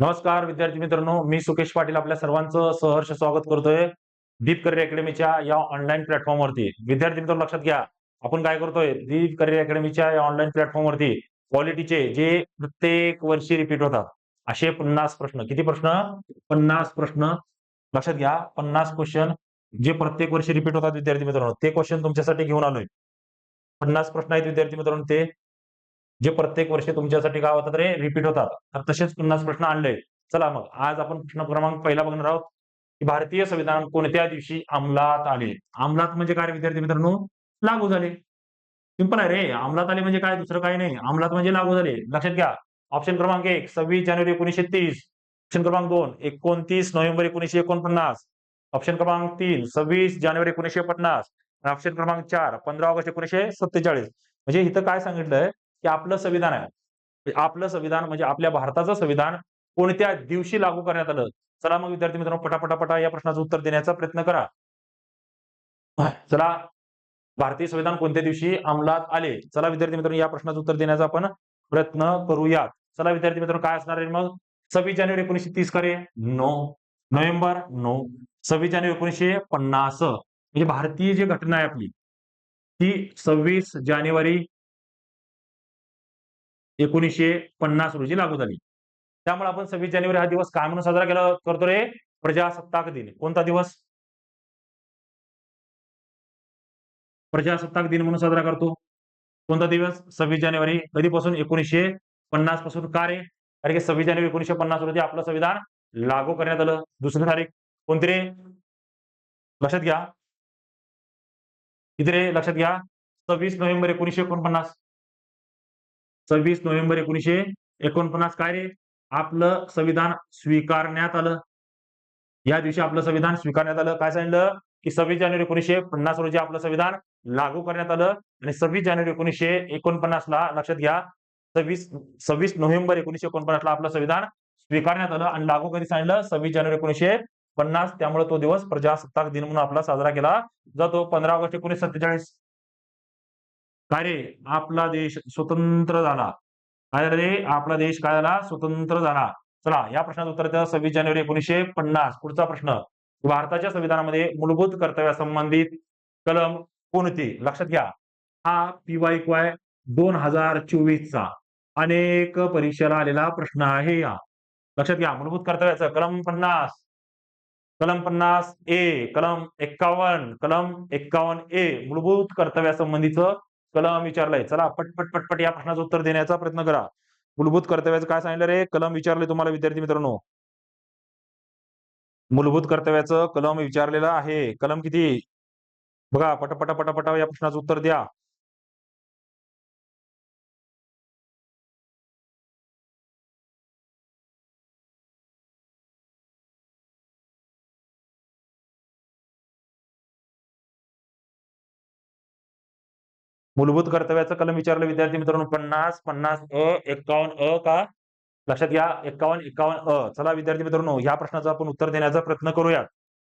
नमस्कार विद्यार्थी मित्रांनो. मी सुकेश पाटील आपल्या सर्वांचं सहर्ष स्वागत करतोय दीप करिअर अकॅडमीच्या या ऑनलाईन प्लॅटफॉर्मवरती विद्यार्थी मित्रांनो लक्षात घ्या. आपण काय करतोय? दीप करिअर अकॅडमीच्या या ऑनलाईन प्लॅटफॉर्मवरती क्वालिटीचे जे प्रत्येक वर्षी रिपीट होतात. असे पन्नास प्रश्न. किती प्रश्न? पन्नास प्रश्न. लक्षात घ्या. पन्नास क्वेश्चन जे प्रत्येक वर्षी रिपीट होतात विद्यार्थी मित्रांनो. ते क्वेश्चन तुमच्यासाठी घेऊन आलोय. पन्नास प्रश्न आहेत विद्यार्थी मित्रांनो ते. जे प्रत्येक वर्षी तुमच्यासाठी काय होतात रे रिपीट होतात. तर तसेच पन्नास प्रश्न आणले. चला मग आज आपण प्रश्न क्रमांक पहिला बघणार आहोत. की भारतीय संविधान कोणत्या दिवशी अंमलात आले? अंमलात म्हणजे काय विद्यार्थी मित्रांनो? लागू झाले. सिंपल आहे रे. अंमलात आले म्हणजे काय? दुसरं काही नाही. अंमलात म्हणजे लागू झाले. लक्षात घ्या. ऑप्शन क्रमांक एक सव्वीस जानेवारी एकोणीशे तीस. ऑप्शन क्रमांक दोन एकोणतीस नोव्हेंबर एकोणीशे एकोणपन्नास. ऑप्शन क्रमांक तीन सव्वीस जानेवारी एकोणीशे पन्नास. ऑप्शन क्रमांक चार पंधरा ऑगस्ट एकोणीशे सत्तेचाळीस. म्हणजे इथं काय सांगितलंय? की आपलं संविधान आहे. म्हणजे आपलं संविधान म्हणजे आपल्या भारताचं संविधान कोणत्या दिवशी लागू करण्यात आलं? चला मग विद्यार्थी मित्रांनो पटापटापटा या प्रश्नाचं उत्तर देण्याचा प्रयत्न करा. चला भारतीय संविधान कोणत्या दिवशी अंमलात आले? चला विद्यार्थी मित्रांनो या प्रश्नाचं उत्तर देण्याचा आपण प्रयत्न करूयात. चला विद्यार्थी मित्रांनो काय असणार आहे मग? सव्वीस जानेवारी एकोणीशे तीस करे नो. November no. सव्वीस जानेवारी एकोणीशे पन्नास. म्हणजे भारतीय जी घटना आहे आपली ती सव्वीस जानेवारी एकोणीसशे पन्नास रोजी लागू झाली. त्यामुळे आपण सव्वीस जानेवारी हा दिवस काय म्हणून साजरा केला करतो रे. प्रजासत्ताक दिन. कोणता दिवस? प्रजासत्ताक दिन म्हणून साजरा करतो. कोणता दिवस? सव्वीस जानेवारी. कधीपासून? एकोणीसशे पन्नासपासून. का रे? कारण की सव्वीस जानेवारी एकोणीसशे पन्नास रोजी आपलं संविधान लागू करण्यात आलं. दुसरी तारीख कोणती रे? लक्षात घ्या. किती रे? लक्षात घ्या. सव्वीस नोव्हेंबर एकोणीसशे एकोणपन्नास. सव्वीस नोव्हेंबर एकोणीशे एकोणपन्नास काय रे? आपलं संविधान स्वीकारण्यात आलं. या दिवशी आपलं संविधान स्वीकारण्यात आलं. काय सांगितलं? की सव्वीस जानेवारी एकोणीशे पन्नास रोजी आपलं संविधान लागू करण्यात आलं. आणि सव्वीस जानेवारी एकोणीसशे एकोणपन्नास ला लक्षात घ्या सव्वीस सव्वीस नोव्हेंबर एकोणीशे एकोणपन्नास ला आपलं संविधान स्वीकारण्यात आलं आणि लागू कधी सांगितलं? सव्वीस जानेवारी एकोणीसशे पन्नास. त्यामुळे तो दिवस प्रजासत्ताक दिन म्हणून आपला साजरा केला जातो. पंधरा ऑगस्ट एकोणीशे सत्तेचाळीस. काय रे? आपला देश स्वतंत्र झाला. काय रे? आपला देश काय झाला? स्वतंत्र झाला. चला या प्रश्नाचं उत्तर द्या सव्वीस जानेवारी एकोणीसशे पन्नास. पुढचा प्रश्न. भारताच्या संविधानामध्ये मूलभूत कर्तव्यासंबंधित कलम कोणती? लक्षात घ्या. हा पीवाय क्वाय दोन हजार चोवीस चा अनेक परीक्षेला आलेला प्रश्न आहे या. लक्षात घ्या मूलभूत कर्तव्याचं कलम पन्नास. कलम पन्नास ए कलम एक्कावन्न कलम एक्कावन्न ए मूलभूत कर्तव्यासंबंधीचं कलम विचारलंय. चला पटपट पटपट या प्रश्नाचं उत्तर देण्याचा प्रयत्न करा. मूलभूत कर्तव्याचं काय सांगितलं रे? कलम विचारले तुम्हाला विद्यार्थी मित्रांनो. मूलभूत कर्तव्याचं कलम विचारलेलं आहे. कलम किती? बघा पटपटा पटापटा या प्रश्नाचं उत्तर द्या. मूलभूत कर्तव्याचं कलम विचारलं विद्यार्थी मित्रांनो पन्नास पन्नास अ एक्कावन्न अ का? लक्षात घ्या एक्कावन्न एक्कावन्न अ. चला विद्यार्थी मित्रांनो ह्या प्रश्नाचं आपण उत्तर देण्याचा प्रयत्न करूयात.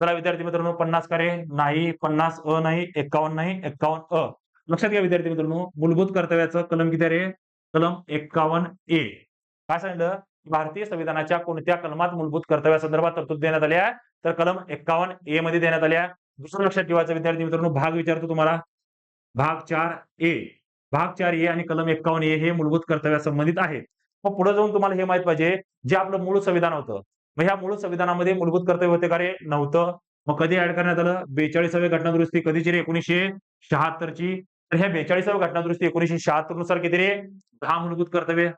चला विद्यार्थी मित्रांनो पन्नास करे नाही पन्नास अ नाही एक्कावन्न नाही एक्कावन्न अ. लक्षात घ्या विद्यार्थी मित्रांनो मूलभूत कर्तव्याचं कलम किती रे? कलम एक्कावन्न ए. काय सांगितलं? भारतीय संविधानाच्या कोणत्या कलमात मूलभूत कर्तव्यासंदर्भात तरतूद देण्यात आल्या तर कलम एक्कावन्न ए मध्ये देण्यात आल्या दुसरं लक्षात ठेवायचं विद्यार्थी मित्रांनो भाग विचारतो तुम्हाला. भाग चार ए. भाग चार ए आणि कलम एक्कावन्न ए हे मूलभूत कर्तव्यासंबंधित आहेत. मग पुढे जाऊन तुम्हाला हे माहीत पाहिजे जे आपलं मूळ संविधान होतं. मग ह्या मूळ संविधानामध्ये मूलभूत कर्तव्य होते का रे? नव्हतं. मग कधी ऍड करण्यात आलं? बेचाळीसाव्या घटनादुरुस्ती कधीची रे? एकोणीसशे शहात्तरची. तर ह्या बेचाळीसाव्या घटनादुरुस्ती एकोणीशे शहात्तरनुसार किती रे? दहा मूलभूत कर्तव्य.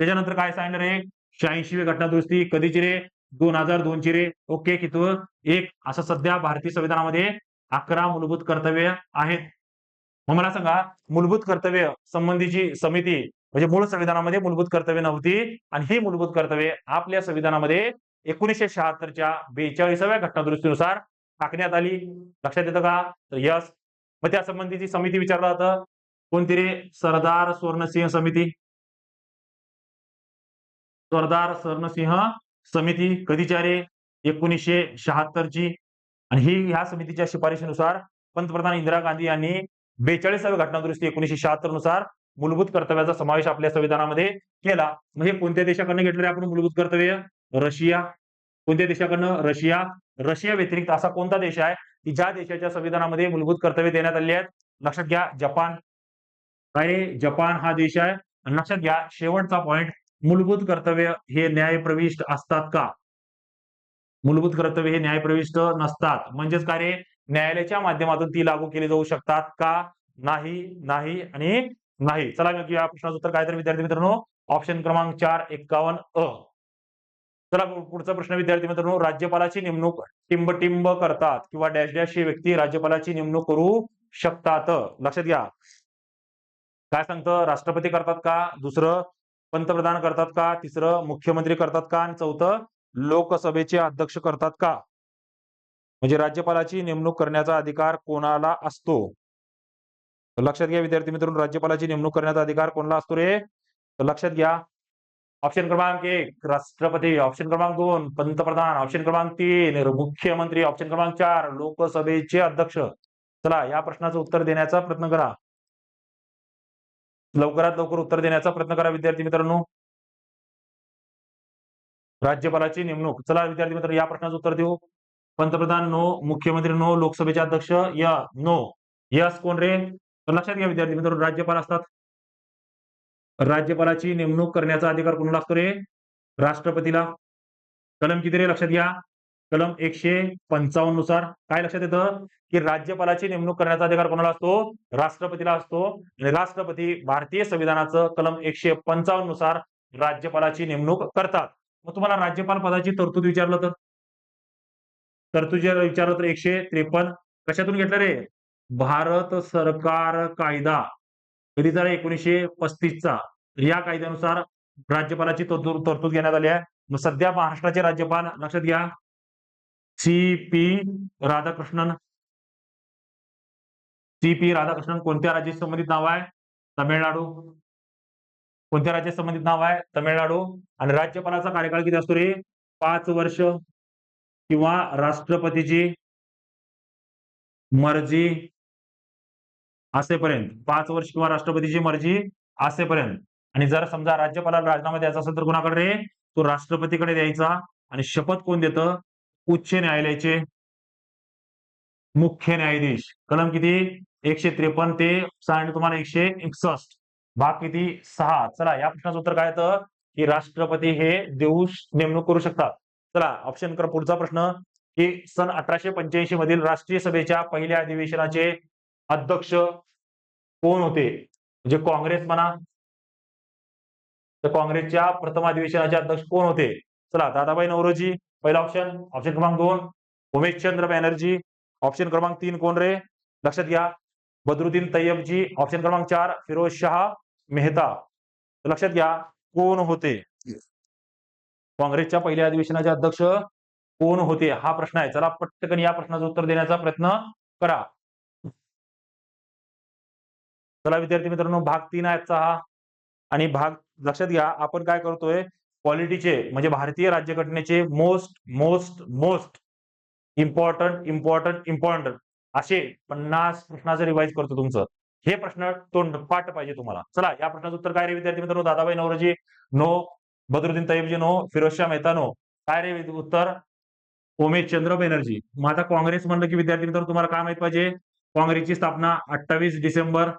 त्याच्यानंतर काय सांगणार रे? शहाऐंशी घटनादुरुस्ती कधीची रे? दोन हजार दोनची रे. ओके किती एक. असं सध्या भारतीय संविधानामध्ये अकरा मूलभूत कर्तव्य आहेत. मग मला सांगा मूलभूत कर्तव्य संबंधीची समिती म्हणजे मूळ संविधानामध्ये मूलभूत कर्तव्य नव्हती आणि ही मूलभूत कर्तव्य आपल्या संविधानामध्ये एकोणीसशे शहात्तरच्या बेचाळीसाव्या घटनादुरुस्तीनुसार टाकण्यात आली. लक्षात येतं का? तर यस. मग त्या संबंधीची समिती विचारलं होतं कोणती रे? सरदार स्वर्णसिंह समिती. सरदार स्वर्णसिंह समिती कधीच्या रे? एकोणीसशे शहात्तरची. आणि ही ह्या समितीच्या शिफारशीनुसार पंतप्रधान इंदिरा गांधी यांनी बेचाळीसाव्या घटनादुरुस्ती एकोणीशे शहात्तरनुसार मूलभूत कर्तव्याचा समावेश आपल्या संविधानामध्ये केला. म्हणजे कोणत्या देशाकडनं घेतलं आपण मूलभूत कर्तव्य? रशिया. कोणत्या देशाकडनं? रशिया. रशिया व्यतिरिक्त असा कोणता देश आहे की ज्या देशाच्या संविधानामध्ये मूलभूत कर्तव्य देण्यात आली आहेत? लक्षात घ्या जपान. काय जपान हा देश आहे. लक्षात घ्या शेवटचा पॉइंट मूलभूत कर्तव्य हे न्यायप्रविष्ट असतात का? मूलभूत कर्तव्य हे न्यायप्रविष्ट नसतात. म्हणजेच काय रे? न्यायालयाच्या माध्यमातून ती लागू केली जाऊ शकतात का? नाही नाही आणि नाही. चला मी या प्रश्नाचं उत्तर काय तर विद्यार्थी मित्रांनो? ऑप्शन क्रमांक चार एक्कावन्न अ. चला पुढचा प्रश्न विद्यार्थी मित्रांनो राज्यपालाची नेमणूक टिंबटिंब करतात किंवा डॅश डॅश ही व्यक्ती राज्यपालाची नेमणूक करू शकतात. लक्षात घ्या. काय सांगतं? राष्ट्रपती करतात का? दुसरं पंतप्रधान करतात का? तिसरं मुख्यमंत्री करतात का? आणि चौथं लोकसभेचे अध्यक्ष करतात का? म्हणजे राज्यपालाची नेमणूक करण्याचा अधिकार कोणाला असतो? लक्षात घ्या विद्यार्थी मित्रांनो राज्यपालाची नेमणूक करण्याचा अधिकार कोणाला असतो रे? तर लक्षात घ्या. ऑप्शन क्रमांक एक राष्ट्रपती. ऑप्शन क्रमांक दोन पंतप्रधान. ऑप्शन क्रमांक तीन मुख्यमंत्री. ऑप्शन क्रमांक चार लोकसभेचे अध्यक्ष. चला या प्रश्नाचं उत्तर देण्याचा प्रयत्न करा. लवकरात लवकर उत्तर देण्याचा प्रयत्न करा विद्यार्थी मित्रांनो. राज्यपालाची नेमणूक. चला विद्यार्थी मित्र या प्रश्नाचं उत्तर देऊ. पंतप्रधान नो मुख्यमंत्री नो लोकसभेचे अध्यक्ष या नो यस कोण रे? तर लक्षात घ्या विद्यार्थी मित्रांनो राज्यपाल असतात. राज्यपालाची नेमणूक करण्याचा अधिकार कोणाला असतो रे? राष्ट्रपतीला. कलम किती रे? लक्षात घ्या. कलम एकशे पंचावन्ननुसार. काय लक्षात येतं? की राज्यपालाची नेमणूक करण्याचा अधिकार कोणाला असतो? राष्ट्रपतीला असतो. आणि राष्ट्रपती भारतीय संविधानाचं कलम एकशे पंचावन्ननुसार राज्यपालाची नेमणूक करतात. मग तुम्हाला राज्यपाल पदाची तरतूद विचारलं तर? तर जर विचारलं तर एकशे त्रेपन्न. कशातून घेतलं रे? भारत सरकार कायदा. कधीचा एकोणीसशे पस्तीसचा. या कायद्यानुसार राज्यपालाची तरतूद घेण्यात आली आहे. मग सध्या महाराष्ट्राचे राज्यपाल लक्षात घ्या. C P Radhakrishnan. C P Radhakrishnan कोणत्या राज्याशी संबंधित नाव आहे? तमिळनाडू. कोणत्या राज्याशी संबंधित नाव आहे? तमिळनाडू. आणि राज्यपालाचा कार्यकाळ किती असतो रे? पाच वर्ष. किंवा राष्ट्रपतीची मर्जी असेपर्यंत पाच वर्ष किंवा राष्ट्रपतीची मर्जी असेपर्यंत. आणि जर समजा राज्यपालाला राजीनामा द्यायचा असेल तर कोणाकडे तो राष्ट्रपतीकडे द्यायचा. आणि शपथ कोण देतं? उच्च न्यायालयाचे मुख्य न्यायाधीश. कलम किती? एकशे त्रेपन्न ते सांगितलं तुम्हाला एकशे एकसष्ट. भाग किती? सहा. चला या प्रश्नाचं उत्तर काय येतं? की राष्ट्रपती हे देऊ नेमणूक करू शकतात. चला ऑप्शन कर पुढचा प्रश्न की सन अठराशे पंच्याऐंशी मधील राष्ट्रीय सभेच्या पहिल्या अधिवेशनाचे अध्यक्ष कोण होते? म्हणजे काँग्रेस म्हणा. तर काँग्रेसच्या प्रथम अधिवेशनाचे अध्यक्ष कोण होते? चला दादाबाई नवरोजी पहिला ऑप्शन ऑप्शन क्रमांक दोन उमेशचंद्र बॅनर्जी. ऑप्शन क्रमांक तीन कोण रे? लक्षात घ्या. बदरुद्दीन तय्यबजी ऑप्शन क्रमांक चार फिरोज शहा मेहता. लक्षात घ्या कोण होते? काँग्रेसच्या पहिल्या अधिवेशनाचे अध्यक्ष कोण होते? हा प्रश्न आहे. चला पटकन या प्रश्नाचं उत्तर देण्याचा प्रयत्न करा. चला विद्यार्थी मित्रांनो भाग तीन आहे आजचा हा. आणि भाग लक्षात घ्या आपण काय करतोय? पॉलिटीचे म्हणजे भारतीय राज्यघटनेचे most most most important important important असे पन्नास प्रश्नाचं रिवाईज करतो तुमचं. हे प्रश्न तोंड पाठ पाहिजे तुम्हाला. चला या प्रश्नाचं उत्तर काय रे विद्यार्थी मित्रांनो? Dadabhai Naoroji no Badruddin Tyabji no Pherozeshah Mehta no काय रे उत्तर? उमेश चंद्र बॅनर्जी. मग आता काँग्रेस म्हणलं की विद्यार्थी मित्रांनो तुम्हाला काय माहीत पाहिजे? काँग्रेसची स्थापना अठ्ठावीस डिसेंबर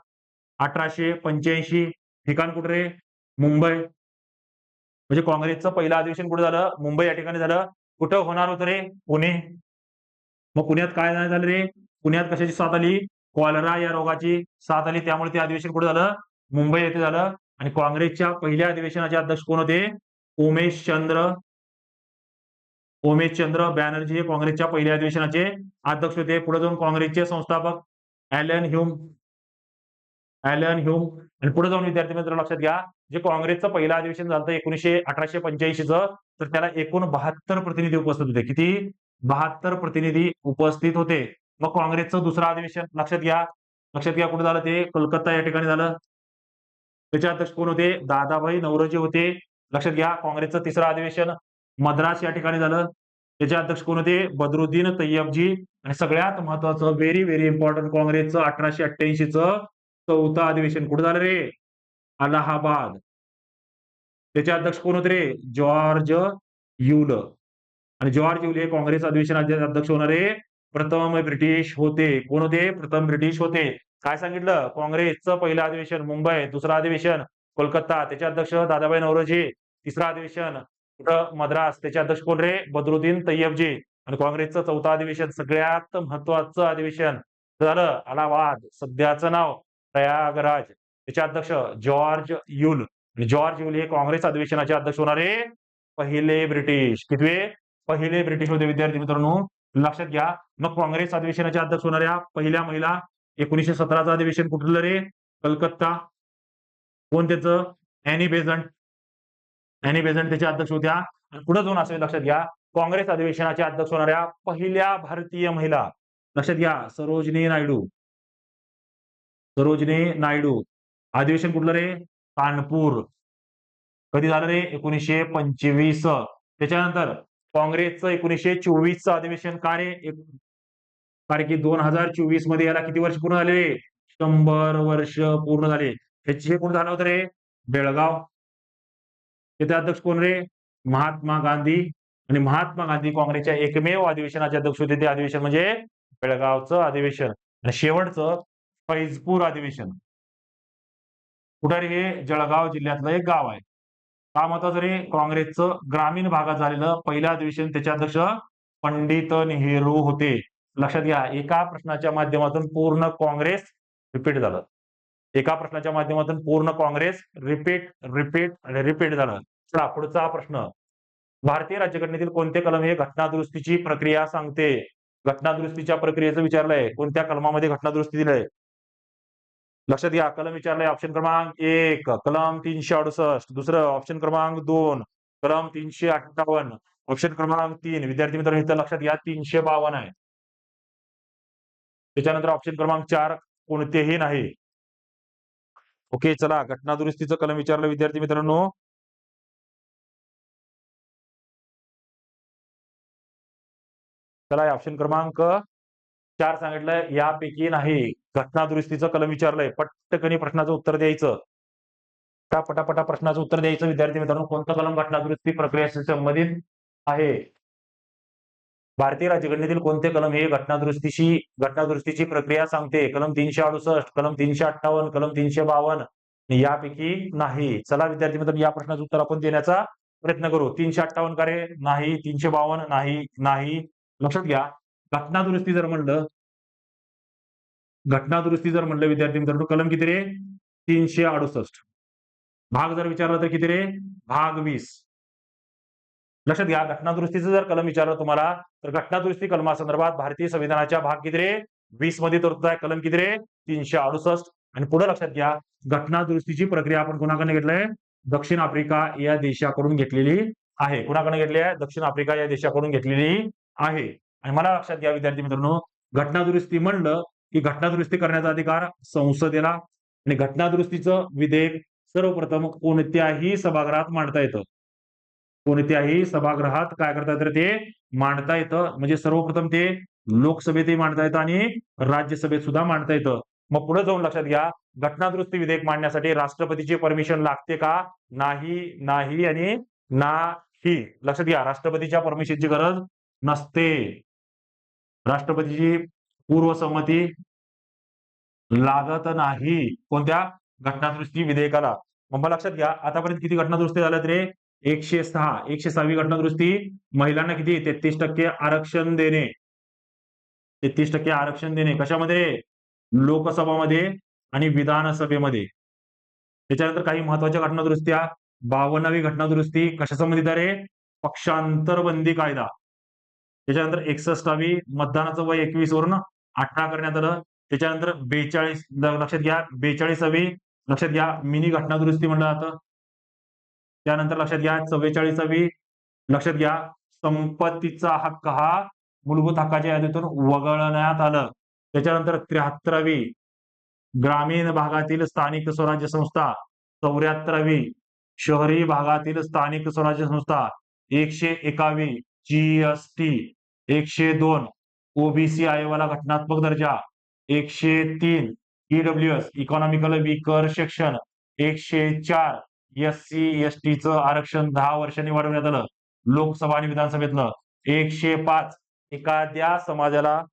अठराशे पंच्याऐंशी. ठिकाण कुठे रे? मुंबई. म्हणजे काँग्रेसचं पहिलं अधिवेशन कुठे झालं? मुंबई या ठिकाणी झालं. कुठं होणार होतं रे? पुणे. मग पुण्यात काय नाही झालं रे? पुण्यात कशाची साथ आली? कॉलरा या रोगाची साथ आली. त्यामुळे ते अधिवेशन कुठे झालं? मुंबई येथे झालं. आणि काँग्रेसच्या पहिल्या अधिवेशनाचे अध्यक्ष कोण होते? उमेश चंद्र. उमेश चंद्र बॅनर्जी हे काँग्रेसच्या पहिल्या अधिवेशनाचे अध्यक्ष होते. पुढे जाऊन काँग्रेसचे संस्थापक ॲलन ह्युम. Allen Hume. आणि पुढे जाऊन विद्यार्थी मित्र लक्षात घ्या जे काँग्रेसचं पहिलं अधिवेशन झालं एकोणीशे अठराशे पंच्याऐंशीचं तर त्याला एकूण बहात्तर प्रतिनिधी उपस्थित होते. किती? बहात्तर प्रतिनिधी उपस्थित होते. मग काँग्रेसचं दुसरं अधिवेशन लक्षात घ्या. लक्षात घ्या कुठे झालं ते? कोलकाता या ठिकाणी झालं. त्याचे अध्यक्ष कोण होते? दादाभाई नवरोजी होते. लक्षात घ्या काँग्रेसचं तिसरं अधिवेशन मद्रास या ठिकाणी झालं. त्याचे अध्यक्ष कोण होते? बदरुद्दीन तय्यबजी आणि सगळ्यात महत्वाचं व्हेरी व्हेरी इम्पॉर्टंट काँग्रेसचं अठराशे अठ्ठ्याऐंशीचं चौथं अधिवेशन कुठं झालं रे? अलाहाबाद. त्याचे अध्यक्ष कोण होते रे? George Yule. आणि जॉर्ज युल हे काँग्रेस अधिवेशनाचे अध्यक्ष होणारे प्रथम ब्रिटिश होते. कोण होते? प्रथम ब्रिटिश होते. काय सांगितलं? काँग्रेसचं पहिलं अधिवेशन मुंबई दुसरं अधिवेशन कोलकाता त्याचे अध्यक्ष दादाबाई नवरोजी तिसरं अधिवेशन कुठं मद्रास त्याचे अध्यक्ष कोण रे? बदरुद्दीन तय्यबजी आणि काँग्रेसचं चौथं अधिवेशन सगळ्यात महत्वाचं अधिवेशन. झालं अलाहाबाद सध्याचं नाव प्रयागराज. त्याचे अध्यक्ष जॉर्ज युल. आणि जॉर्ज युल हे काँग्रेस अधिवेशनाचे अध्यक्ष होणारे पहिले ब्रिटिश. कितवे? पहिले ब्रिटिश होते. विद्यार्थी मित्रांनो लक्षात घ्या. मग काँग्रेस अधिवेशनाच्या अध्यक्ष होणाऱ्या पहिल्या महिला एकोणीशे सतराचं अधिवेशन कुठलं रे? कलकत्ता. कोण त्याचं? अॅनी बेझंट अॅनी बेझंट त्याचे अध्यक्ष होत्या. आणि पुढे जाऊन असे लक्षात घ्या काँग्रेस अधिवेशनाच्या अध्यक्ष होणाऱ्या पहिल्या भारतीय महिला. लक्षात घ्या सरोजनी नायडू. सरोजनी नायडू. अधिवेशन कुठलं रे? कानपूर. कधी झालं रे? एकोणीसशे पंचवीस. त्याच्यानंतर काँग्रेसचं एकोणीसशे चोवीसचं अधिवेशन का रे? एक- कारण की दोन हजार चोवीसमध्ये याला किती वर्ष पूर्ण झाले? शंभर वर्ष पूर्ण झाले. ह्याची हे कोण झालं होतं रे? बेळगाव. त्याचे अध्यक्ष कोण रे? महात्मा गांधी. आणि महात्मा गांधी काँग्रेसच्या एकमेव अधिवेशनाचे अध्यक्ष होते ते अधिवेशन म्हणजे बेळगावचं अधिवेशन. आणि शेवटचं फैजपूर अधिवेशन. कुठं रे हे? जळगाव जिल्ह्यातलं एक गाव आहे. का महत्वाचं रे? काँग्रेसचं ग्रामीण भागात झालेलं पहिलं अधिवेशन त्याचे अध्यक्ष पंडित नेहरू होते. लक्षात घ्या एका प्रश्नाच्या माध्यमातून पूर्ण काँग्रेस रिपीट झालं. एका प्रश्नाच्या माध्यमातून पूर्ण काँग्रेस रिपीट रिपीट आणि रिपीट झालं. चला पुढचा प्रश्न. भारतीय राज्यघटनेतील कोणते कलम हे घटनादुरुस्तीची प्रक्रिया सांगते? घटना दुरुस्तीच्या प्रक्रियेचं विचारलंय. कोणत्या कलमामध्ये घटना दुरुस्ती दिलंय? लक्षात घ्या कलम विचारलंय ऑप्शन क्रमांक एक कलम तीनशे अडुसष्ट. दुसरं ऑप्शन क्रमांक दोन कलम तीनशे अठ्ठावन्न. ऑप्शन क्रमांक तीन. विद्यार्थी मित्रांनो इथं लक्षात घ्या तीनशे बावन्न आहे. त्याच्यानंतर ऑप्शन क्रमांक चार कोणतेही नाही. ओके चला घटना दुरुस्तीचं कलम विचारलं विद्यार्थी मित्रांनो. चला ऑप्शन क्रमांक चार सांगितलंय यापैकी नाही. घटना दुरुस्तीचं कलम विचारलंय पटकनी प्रश्नाचं उत्तर द्यायचं. त्या पटापटा प्रश्नाचं उत्तर द्यायचं विद्यार्थी मित्रांनो? कोणतं कलम घटना दुरुस्ती प्रक्रियेशी संबंधित आहे? भारतीय राज्यघटनेतील कोणते कलम हे घटना दुरुस्तीशी प्रक्रिया सांगते? कलम तीनशे अडुसष्ट कलम तीनशे अठ्ठावन्न कलम तीनशे बावन्न यापैकी नाही. चला विद्यार्थी मित्रांनो या प्रश्नाचं उत्तर आपण देण्याचा प्रयत्न करू. तीनशे अठ्ठावन्न कार्य नाही. तीनशे बावन्न नाही नाही. लक्षात घ्या. घटना दुरुस्ती जर म्हणलं घटना दुरुस्ती जर म्हणलं विद्यार्थी मित्रांनो कलम किती रे? तीनशे अडुसष्ट. भाग जर विचारला तर किती रे? भाग वीस. लक्षात घ्या घटना दुरुस्तीचं जर कलम विचारलं तुम्हाला तर घटना दुरुस्ती कलमासंदर्भात भारतीय संविधानाच्या भाग किती रे वीसमध्ये तरतूद आहे कलम किती रे तीनशे अडुसष्ट. आणि पुढे लक्षात घ्या घटना दुरुस्तीची प्रक्रिया आपण कोणाकडे घेतलंय दक्षिण आफ्रिका या देशाकडून घेतलेली आहे. कुणाकडे घेतली आहे? दक्षिण आफ्रिका या देशाकडून घेतलेली आहे. आणि मला लक्षात घ्या विद्यार्थी मित्रांनो घटना दुरुस्ती म्हणलं की घटना दुरुस्ती करण्याचा अधिकार संसदेला. आणि घटनादुरुस्तीचं विधेयक सर्वप्रथम कोणत्याही सभागृहात मांडता येतं. कोणत्याही सभागृहात काय करता येतं ते? मांडता येतं. म्हणजे सर्वप्रथम ते लोकसभेतही मांडता येतं आणि राज्यसभेत सुद्धा मांडता येतं. मग पुढे जाऊन लक्षात घ्या घटनादुरुस्ती विधेयक मांडण्यासाठी राष्ट्रपतीची परमिशन लागते का? नाही नाही आणि नाही. लक्षात घ्या राष्ट्रपतीच्या परमिशनची गरज नसते. राष्ट्रपतीची पूर्वसंमती लागत नाही. कोणत्या? घटनादुरुस्ती विधेयकाला. मग मला लक्षात घ्या आतापर्यंत किती घटनादुरुस्ती झाल्या रे? एकशे सहा एकशे सहावी घटनादुरुस्ती महिलांना किती? तेहतीस टक्के आरक्षण देणे. तेहतीस टक्के आरक्षण देणे. कशामध्ये? लोकसभामध्ये आणि विधानसभेमध्ये. त्याच्यानंतर काही महत्त्वाच्या घटनादुरुस्त्या. बावन्नावी घटनादुरुस्ती कशा संबंधित आहे? रे पक्षांतर बंदी कायदा. त्याच्यानंतर एकसष्टावी मतदानाचं वय एकवीस वरून अठरा करण्यात आलं. त्याच्यानंतर बेचाळीस लक्षात घ्या बेचाळीसावी लक्षात घ्या मिनी घटना दुरुस्ती म्हणलं जातं. त्यानंतर लक्षात घ्या चव्वेचाळीसावी. लक्षात घ्या संपत्तीचा हक्क हा मूलभूत हक्काच्या यादीतून वगळण्यात आलं. त्याच्यानंतर त्र्याहत्तरावी. ग्रामीण भागातील स्थानिक स्वराज्य संस्था चौऱ्याहत्तरावी. शहरी भागातील स्थानिक स्वराज्य संस्था एकशे एकावी. जीएसटी एकशे दोन. ओबीसी आयोगाला घटनात्मक दर्जा. एकशे तीन. E W S. Economical weaker section एकशे चार. एस सी एस टीचं आरक्षण दहा वर्षांनी वाढवण्यात आलं. लोकसभा आणि विधानसभेतलं. एकशे पाच एखाद्या समाजाला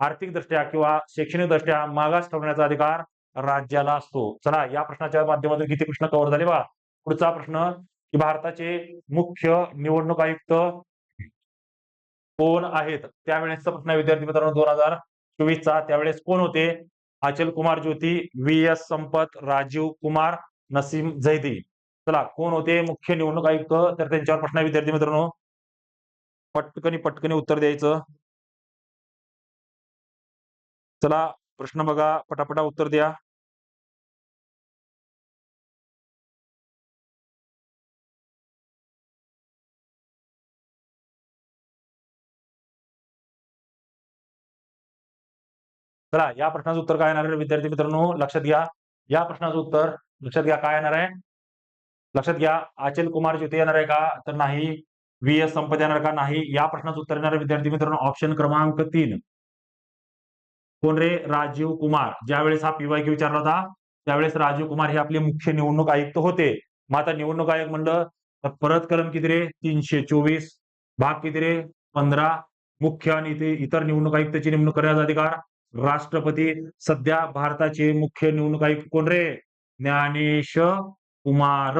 आर्थिक दृष्ट्या किंवा शैक्षणिक दृष्ट्या मागास ठेवण्याचा अधिकार राज्याला असतो. चला या प्रश्नाच्या माध्यमातून किती प्रश्न कव्हर झाले बा? पुढचा प्रश्न की भारताचे मुख्य निवडणूक आयुक्त कोण आहेत? त्यावेळेसचा प्रश्न विद्यार्थी मित्रांनो दोन हजार चोवीसचा. त्यावेळेस कोण होते? अचल कुमार ज्योती व्ही एस संपत राजीव कुमार नसीम जैदी. चला कोण होते मुख्य निवडणूक आयुक्त? तर त्यांच्यावर प्रश्न आहे विद्यार्थी मित्रांनो. पटकनी पटकनी उत्तर द्यायचं. चला प्रश्न बघा पटापटा उत्तर द्या. चला या प्रश्नाचं उत्तर काय येणार आहे? विद्यार्थी मित्रांनो लक्षात घ्या. या प्रश्नाचं उत्तर लक्षात घ्या काय येणार आहे? लक्षात घ्या अचल कुमार ज्योती येणार आहे का तर नाही. व्ही एस संपत येणार का नाही. या प्रश्नाचं उत्तर येणार विद्यार्थी मित्रांनो ऑप्शन क्रमांक तीन. कोण रे? राजीव कुमार. ज्यावेळेस हा पीवाय विचारला होता त्यावेळेस राजीव कुमार हे आपले मुख्य निवडणूक आयुक्त होते. मग आता निवडणूक आयोग म्हणलं तर परत कलम किती रे? तीनशे चोवीस. भाग किती रे? पंधरा. मुख्य आणि इतर निवडणूक आयुक्ताची नेमणूक करण्याचा अधिकार. राष्ट्रपती सध्या भारताचे मुख्य निवडणूक आयुक्त कोण रे? ज्ञानेश कुमार.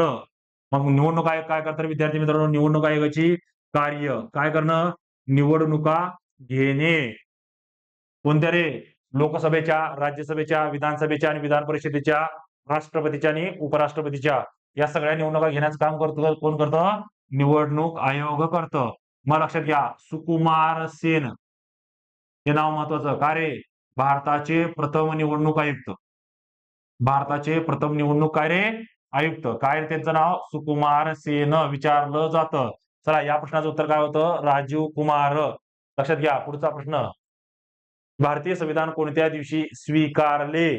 मग निवडणूक आयोग काय करतात विद्यार्थी मित्रांनो? निवडणूक आयोगाची कार्य काय करणं? निवडणुका घेणे. कोणत्या रे? लोकसभेच्या राज्यसभेच्या विधानसभेच्या आणि विधान परिषदेच्या राष्ट्रपतीच्या आणि उपराष्ट्रपतीच्या या सगळ्या निवडणुका घेण्याचं काम करतो कोण करतं? निवडणूक आयोग करतं. मग लक्षात घ्या सुकुमार सेन. हे नाव महत्वाचं. का रे? भारताचे प्रथम निवडणूक आयुक्त. भारताचे प्रथम निवडणूक काय रे? आयुक्त काय त्यांचं नाव? सुकुमार सेन विचारलं जातं. चला या प्रश्नाचं उत्तर काय होतं? राजीव कुमार. लक्षात घ्या पुढचा प्रश्न. भारतीय संविधान कोणत्या दिवशी स्वीकारले?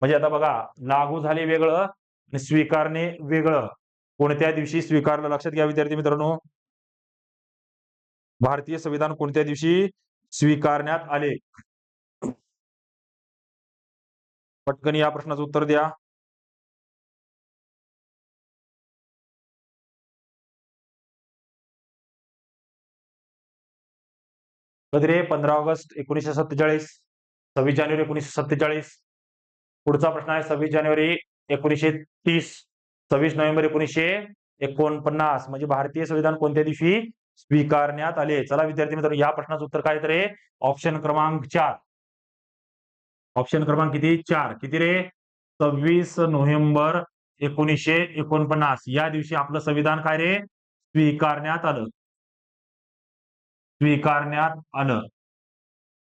म्हणजे आता बघा लागू झाले वेगळं आणि स्वीकारणे वेगळं. कोणत्या दिवशी स्वीकारलं? लक्षात घ्या विद्यार्थी मित्रांनो. भारतीय संविधान कोणत्या दिवशी स्वीकारण्यात आले? पटकन या प्रश्नाचं उत्तर द्या. कधी रे? पंधरा ऑगस्ट एकोणीसशे सत्तेचाळीस. सव्वीस जानेवारी एकोणीसशे सत्तेचाळीस. पुढचा प्रश्न आहे सव्वीस जानेवारी एकोणीसशे तीस. सव्वीस नोव्हेंबर एकोणीसशे एकोणपन्नास. म्हणजे भारतीय संविधान कोणत्या दिवशी स्वीकारण्यात आले? चला विद्यार्थी मित्रांनो या प्रश्नाचं उत्तर काय तर ऑप्शन क्रमांक चार. ऑप्शन क्रमांक किती? चार. किती रे? सव्वीस नोव्हेंबर एकोणीसशे एकोणपन्नास. या दिवशी आपलं संविधान काय रे? स्वीकारण्यात आलं. स्वीकारण्यात आलं.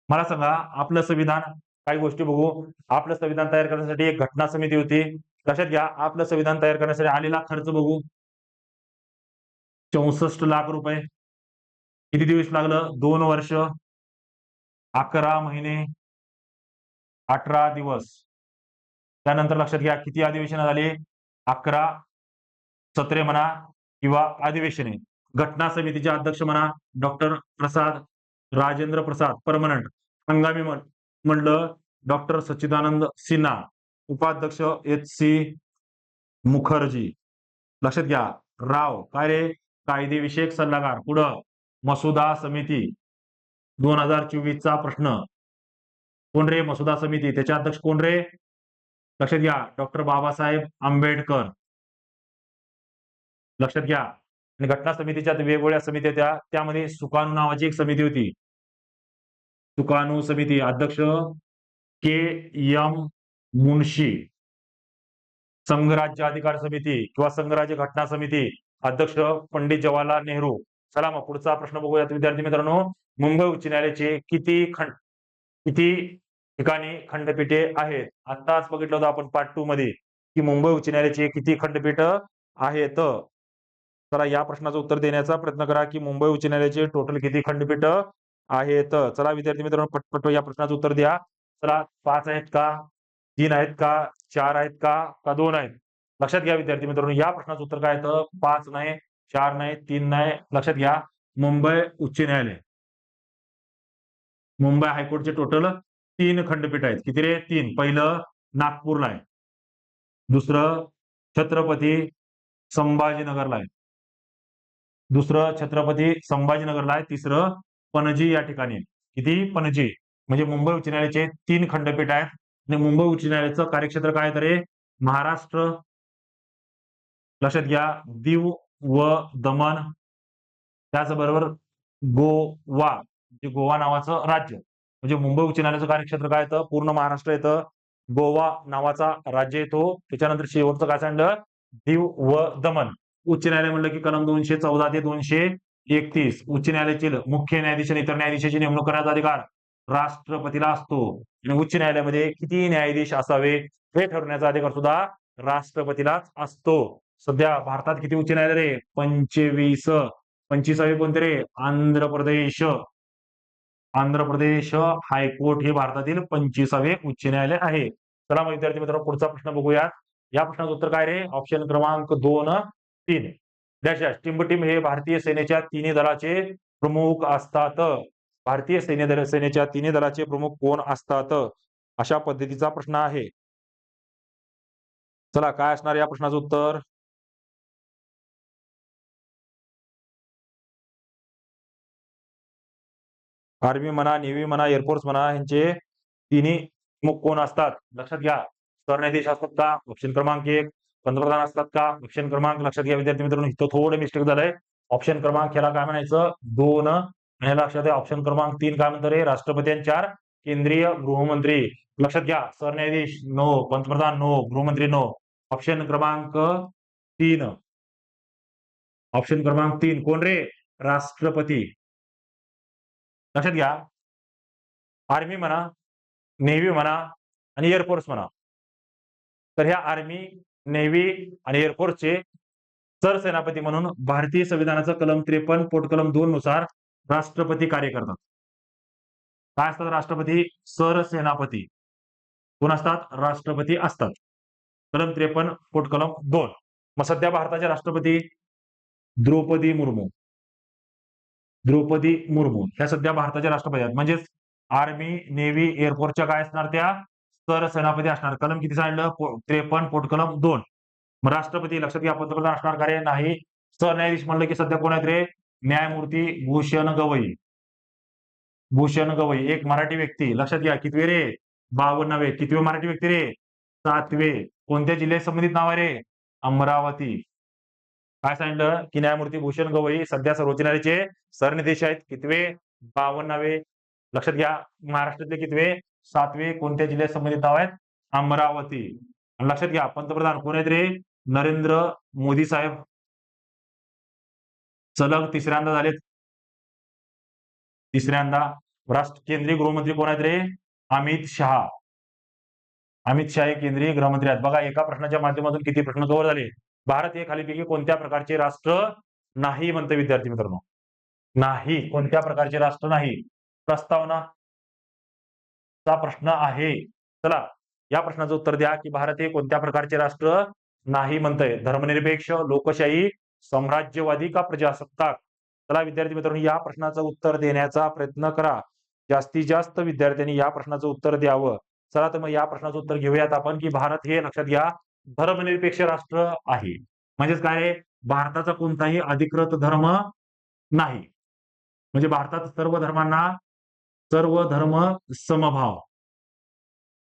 मला सांगा आपलं संविधान काही गोष्टी बघू. आपलं संविधान तयार करण्यासाठी एक घटना समिती होती. लक्षात घ्या आपलं संविधान तयार करण्यासाठी आलेला खर्च बघू. चौसष्ट लाख रुपये. किती दिवस लागलं? दोन वर्ष. अकरा महिने. अठरा दिवस. त्यानंतर लक्षात घ्या किती अधिवेशन झाले? अकरा सत्रे म्हणा किंवा अधिवेशने. घटना समितीचे अध्यक्ष म्हणा डॉक्टर प्रसाद राजेंद्र प्रसाद परमनंट हंगामी मंडळ डॉक्टर सच्चिदानंद सिन्हा उपाध्यक्ष एच सी मुखर्जी. लक्षात घ्या राव काय रे? कायदेविषयक सल्लागार पुढं मसुदा समिती. दोन हजार चोवीसचा प्रश्न. कोण रे मसुदा समिती? त्याचे अध्यक्ष कोण रे? लक्षात घ्या डॉक्टर बाबासाहेब आंबेडकर. लक्षात घ्या. आणि घटना समितीच्या वेगवेगळ्या समित्या त्या त्यामध्ये सुकाणू नावाची एक समिती होती. सुकाणू समिती अध्यक्ष के एम मुन्शी संघराज्य अधिकार समिती किंवा संघराज्य घटना समिती अध्यक्ष पंडित जवाहरलाल नेहरू. चला मग पुढचा प्रश्न बघूयात विद्यार्थी मित्रांनो. मुंबई उच्च न्यायालयाचे किती खंड किती ठिकाणी खंडपीठे आहेत? आताच बघितलं होतं आपण पार्ट टू मध्ये की मुंबई उच्च न्यायालयाचे किती खंडपीठ आहेत? चला या प्रश्नाचं उत्तर देण्याचा प्रयत्न करा की मुंबई उच्च न्यायालयाचे टोटल किती खंडपीठ आहेत? चला विद्यार्थी मित्रांनो पटपट या प्रश्नाचं उत्तर द्या. चला पाच आहेत का? तीन आहेत का? चार आहेत का? का दोन आहेत? लक्षात घ्या विद्यार्थी मित्रांनो या प्रश्नाचं उत्तर काय येतं पाच नाही चार नाही तीन नाही लक्षात घ्या. मुंबई उच्च न्यायालय. मुंबई हायकोर्टचे टोटल तीन खंडपीठ आहेत. किती रे? तीन. पहिलं नागपूरला आहे. दुसरं छत्रपती संभाजीनगरला आहे. दुसरं छत्रपती संभाजीनगरला आहे तिसरं पणजी या ठिकाणी. किती? पणजी. म्हणजे मुंबई उच्च न्यायालयाचे तीन खंडपीठ आहेत. आणि मुंबई उच्च न्यायालयाचं कार्यक्षेत्र काय तर? महाराष्ट्र. लक्षात घ्या. दीव व दमण त्याचबरोबर गोवा. म्हणजे गोवा नावाचं राज्य. म्हणजे मुंबई उच्च न्यायालयाचं कार्यक्षेत्र काय येतं? पूर्ण महाराष्ट्र येतं. गोवा नावाचा राज्य येतो. त्याच्यानंतर शेवटचं काय सांगलं दीव व दमण उच्च न्यायालय म्हणलं की कलम दोनशे चौदा ते दोनशे एकतीस. उच्च न्यायालयाचे मुख्य न्यायाधीश आणि इतर न्यायाधीशाची नेमणूक करण्याचा अधिकार राष्ट्रपतीला असतो. आणि उच्च न्यायालयामध्ये किती न्यायाधीश असावे हे ठरवण्याचा अधिकार सुद्धा राष्ट्रपतीलाच असतो. सध्या भारतात किती उच्च न्यायालय रे? पंचवीस. पंचवीसावे कोणते रे? आंध्र प्रदेश. आंध्र प्रदेश हायकोर्ट हे भारतातील पंचवीसावे उच्च न्यायालय आहे. चला मग विद्यार्थी मित्रांनो पुढचा प्रश्न बघूया. या प्रश्नाचं उत्तर काय रे? ऑप्शन क्रमांक दोन तीन. डॅश टिंबटिंब हे भारतीय सेनेच्या तिन्ही दलाचे प्रमुख असतात. भारतीय सैन्य दल सेनेच्या तिन्ही दलाचे प्रमुख कोण असतात? अशा पद्धतीचा प्रश्न आहे. चला काय असणार या प्रश्नाचं उत्तर? आर्मी म्हणा नेव्ही म्हणा एअरफोर्स म्हणा यांचे तिन्ही प्रमुख कोण असतात? लक्षात घ्या. सरन्यायाधीश असतात का? ऑप्शन क्रमांक एक. पंतप्रधान असतात का? ऑप्शन क्रमांक लक्षात घ्या विद्यार्थी मित्रांनो. इथं थोडं मिस्टेक झालंय. ऑप्शन क्रमांक ह्याला काय म्हणायचं? दोन. आणि ह्याला लक्षात घ्या ऑप्शन क्रमांक तीन काय म्हणतं रे? राष्ट्रपती आणि चार केंद्रीय गृहमंत्री. लक्षात घ्या सरन्यायाधीश नो पंतप्रधान नो गृहमंत्री नो. ऑप्शन क्रमांक तीन. ऑप्शन क्रमांक तीन. कोण रे? राष्ट्रपती. लक्षात घ्या. आर्मी म्हणा नेव्ही म्हणा आणि एअरफोर्स म्हणा. तर ह्या आर्मी नेव्ही आणि एअरफोर्सचे सरसेनापती म्हणून भारतीय संविधानाचं कलम त्रेपन्न पोटकलम दोन नुसार राष्ट्रपती कार्य करतात. काय असतात राष्ट्रपती? सरसेनापती. कोण असतात? राष्ट्रपती असतात. कलम त्रेपन्न पोटकलम दोन. मग सध्या भारताचे राष्ट्रपती द्रौपदी मुर्मू. द्रौपदी मुर्मू. ह्या सध्या भारताच्या राष्ट्रपती आहेत. म्हणजेच आर्मी नेव्ही एअरफोर्सच्या काय असणार त्या? सरसेनापती असणार. कलम किती सांगितलं? त्रेपन्न पोटकलम दोन. मग राष्ट्रपती लक्षात घ्या पंतप्रधान असणार कार्य नाही. सरन्यायाधीश म्हणलं की सध्या कोण आहेत रे न्यायमूर्ती भूषण गवई. भूषण गवई एक मराठी व्यक्ती. लक्षात घ्या कितवे रे? बावन्नवे. कितवे मराठी व्यक्ती रे? सातवे. कोणत्या जिल्ह्यात संबंधित नाव आहे रे? अमरावती. काय सांगितलं? की न्यायमूर्ती भूषण गवई सध्या सर्वोच्च न्यायालयाचे सरन्यायाधीश आहेत. कितवे? बावन्नावे. लक्षात घ्या महाराष्ट्रातले कितवे? सातवे कोणत्या जिल्ह्यात संबंधित नाव आहेत? अमरावती. लक्षात घ्या पंतप्रधान कोण आहेत रे? नरेंद्र मोदी साहेब. सलग तिसऱ्यांदा झालेत. तिसऱ्यांदा. राष्ट्र केंद्रीय गृहमंत्री कोण आहेत रे? अमित शहा. अमित शहा हे केंद्रीय गृहमंत्री आहेत. बघा एका प्रश्नाच्या माध्यमातून किती प्रश्न कव्हर झाले. भारत हे खालीपैकी कोणत्या प्रकारचे राष्ट्र नाही म्हणते विद्यार्थी मित्रांनो? नाही. कोणत्या प्रकारचे राष्ट्र नाही? प्रस्तावना. चा प्रश्न आहे. चला या प्रश्नाचं उत्तर द्या की भारत हे कोणत्या प्रकारचे राष्ट्र नाही म्हणतंय? धर्मनिरपेक्ष लोकशाही साम्राज्यवादी का प्रजासत्ताक? चला विद्यार्थी मित्रांनो या प्रश्नाचं उत्तर देण्याचा प्रयत्न करा. जास्तीत जास्त विद्यार्थ्यांनी या प्रश्नाचं उत्तर द्यावं. चला तर मग या प्रश्नाचं उत्तर घेऊयात आपण की भारत हे लक्षात घ्या धर्मनिरपेक्ष राष्ट्र आहे. म्हणजेच काय आहे? भारताचा कोणताही अधिकृत धर्म नाही. म्हणजे भारतात सर्व धर्मांना सर्व धर्म समभाव.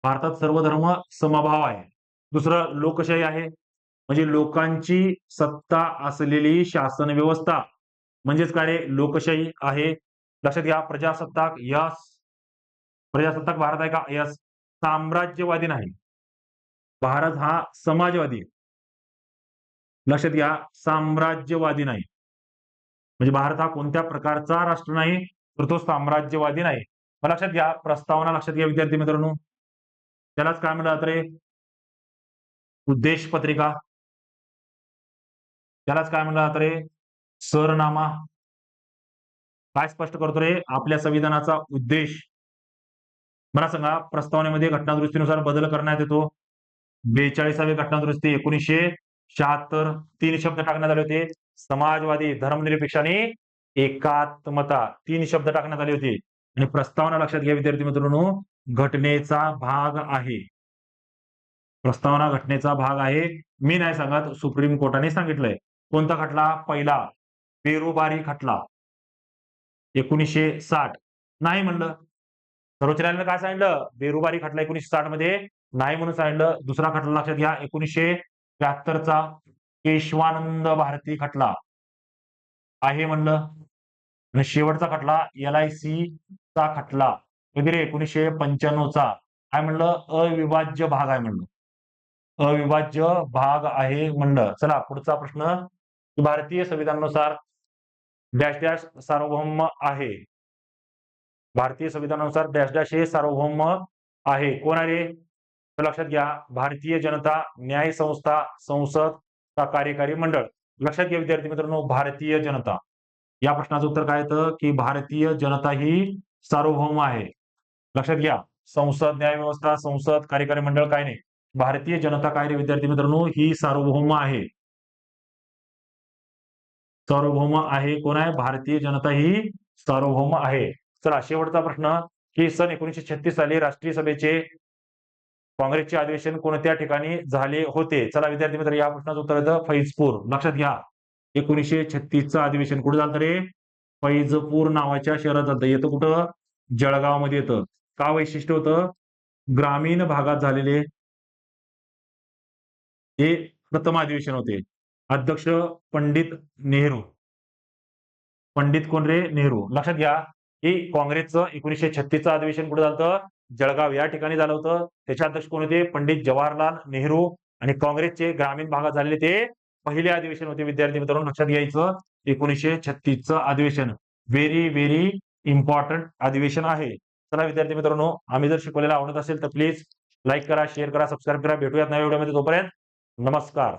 भारतात सर्व धर्म समभाव आहे. दुसरं लोकशाही आहे. म्हणजे लोकांची सत्ता असलेली शासन व्यवस्था. म्हणजेच काय लोकशाही आहे. लक्षात घ्या प्रजासत्ताक यस. प्रजासत्ताक भारत आहे का? यस. साम्राज्यवादी नाही. भारत हा समाजवादी. लक्षात घ्या साम्राज्यवादी नाही. म्हणजे भारत हा कोणत्या प्रकारचा राष्ट्र नाही? तर तो साम्राज्यवादी नाही. मग लक्षात घ्या प्रस्तावना लक्षात घ्या विद्यार्थी मित्रांनो. त्यालाच काय म्हणलं जातं रे? उद्देश पत्रिका त्यालाच काय म्हणलं जात रे? सरनामा. काय स्पष्ट करतो रे? आपल्या संविधानाचा उद्देश. मला सांगा प्रस्तावनेमध्ये घटनादुरुस्तीनुसार बदल करण्यात येतो. बेचाळीसावी घटनादुरुस्ती एकोणीसशे शहात्तर. तीन शब्द टाकण्यात आले होते. समाजवादी धर्मनिरपेक्ष आणि एकात्मता. तीन शब्द टाकण्यात आले होते. आणि प्रस्तावना लक्षात घ्या विद्यार्थी मित्रांनो. घटनेचा भाग आहे. प्रस्तावना घटनेचा भाग आहे. मी नाही सांगत सुप्रीम कोर्टाने सांगितलंय. कोणता खटला? पहिला. पेरुबारी खटला. एकोणीसशे साठ. नाही म्हणलं. सर्वोच्च न्यायालयानं काय सांगितलं? बेरुबारी खटला एकोणीसशे साठमध्ये. नाही म्हणून सांगितलं. दुसरा खटला लक्षात घ्या. एकोणीसशे त्र्याहत्तरचा. केशवानंद भारती खटला. आहे म्हणलं. आणि शेवटचा खटला एल आय सी चा खटला. वगैरे एकोणीसशे पंच्याण्णवचा काय म्हणलं? अविभाज्य भाग आहे म्हणलं. अविभाज्य भाग आहे म्हणलं. चला पुढचा प्रश्न. भारतीय संविधानानुसार डॅश डॅश सार्वभौम आहे. भारतीय संविधानानुसार डॅश डॅश हे सार्वभौम आहे. कोण आहे तर लक्षात घ्या भारतीय जनता न्याय संस्था संसद कार्यकारी मंडळ. लक्षात घ्या विद्यार्थी मित्रांनो भारतीय जनता. या प्रश्नाचं उत्तर काय येतं? की भारतीय जनता ही सार्वभौम आहे. लक्षात घ्या. संसद न्याय व्यवस्था संसद कार्यकारी मंडळ काय नाही. भारतीय जनता काय रे विद्यार्थी मित्रांनो? ही सार्वभौम आहे. सार्वभौम आहे कोण आहे? भारतीय जनता ही सार्वभौम आहे. चला शेवटचा प्रश्न. की सन एकोणीसशे छत्तीस साली राष्ट्रीय सभेचे काँग्रेसचे अधिवेशन कोणत्या ठिकाणी झाले होते? चला विद्यार्थी मित्र या प्रश्नाचं उत्तर येतं फैजपूर. लक्षात घ्या. एकोणीसशे छत्तीसचं अधिवेशन कुठं झालं रे? फैजपूर नावाच्या शहरात झालं येतं कुठं? जळगावमध्ये येतं. का वैशिष्ट्य होतं? ग्रामीण भागात झालेले हे प्रथम अधिवेशन होते. अध्यक्ष पंडित नेहरू. पंडित कोण रे? नेहरू. लक्षात घ्या की काँग्रेसचं एकोणीसशे छत्तीसचं अधिवेशन कुठं झालं जळगाव या ठिकाणी झालं होतं. त्याचे अध्यक्ष कोण होते? पंडित जवाहरलाल नेहरू आणि काँग्रेसचे ग्रामीण भागात झालेले ते पहिले अधिवेशन होते विद्यार्थी मित्रांनो लक्षात घ्यायचं. एकोणीसशे छत्तीसचं अधिवेशन. व्हेरी व्हेरी इम्पॉर्टंट अधिवेशन आहे. चला विद्यार्थी मित्रांनो आम्ही जर शिकवलेलं आवडत असेल तर प्लीज लाईक करा शेअर करा सबस्क्राईब करा. भेटूयात नव्या व्हिडिओमध्ये तोपर्यंत. नमस्कार.